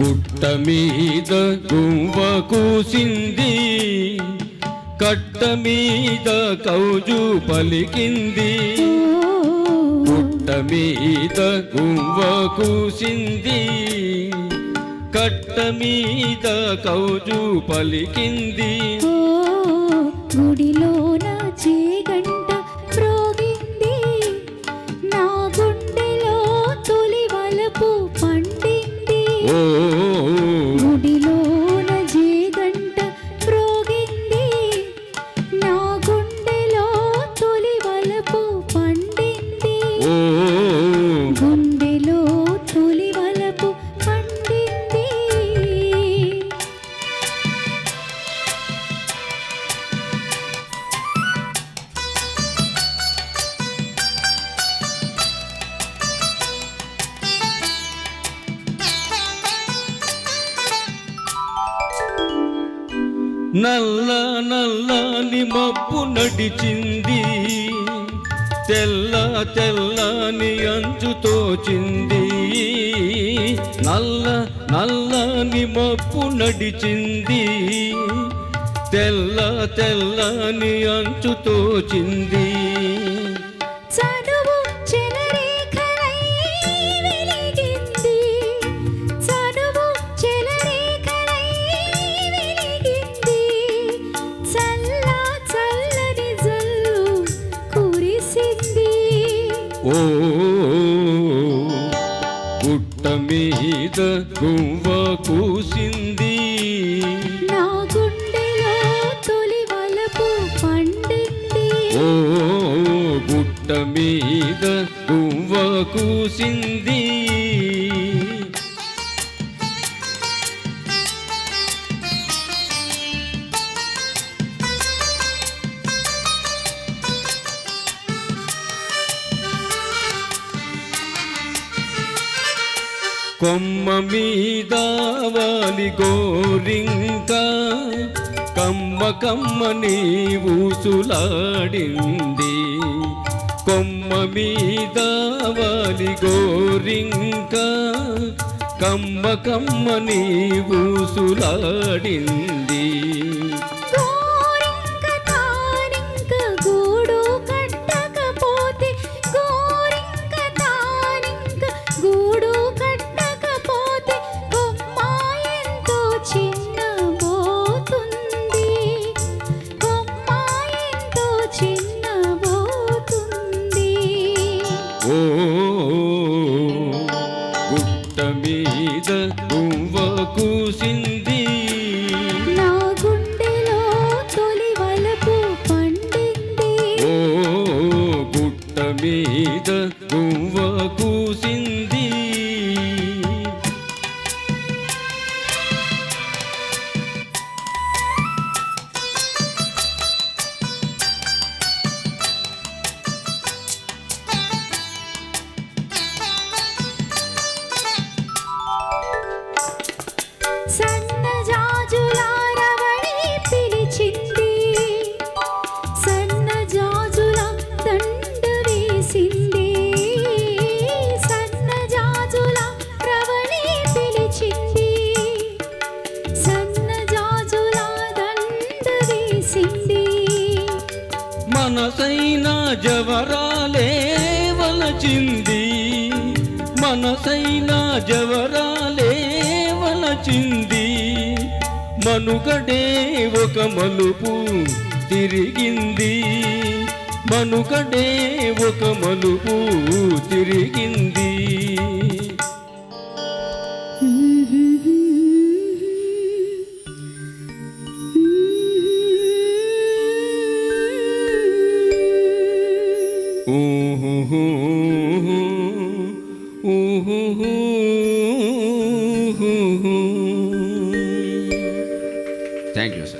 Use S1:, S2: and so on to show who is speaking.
S1: గుట్ట మీద గువ్వ కూసింది కట్ట మీద కౌజు పలికింది. గుట్ట మీద గువ్వ కూసింది కట్ట మీద కౌజు పలికింది.
S2: ఓ గుడిలోన చీగంట
S1: నల్ల నల్లని మబ్బు నడిచింది. తెల్ల తెల్లని అంచు తోచింది. నల్ల నల్లని మబ్బు నడిచింది. తెల్ల తెల్లని అంచు తోచింది. ఓ గుట్ట మీద గువ్వ కూసింది.
S2: నా గుండెలో తొలి వలపు పండింది.
S1: ఓ గుట్ట మీద గువ్వ కూసింది. కొమ్మ మీద వాలి గోరింక కమ్మ కమ్మ నీవుసులాడింది కొమ్మ మీద వాలి గోరింక కమ్మ
S2: కమ్మ
S1: నీవుసులాడింది గుట్ట మీద గువ్వ కూసింది
S2: నా గుండెలో తొలి వలపు పండింది.
S1: ఓ గుట్ట మీద గువ్వ కూసింది మనసైనా జవరాలే వలచింది. మనసైన జవరాలే వలచింది. మనుగడే ఒక మలుపు తిరిగింది. మనుకడే ఒక మలుపు తిరిగింది. Thank you sir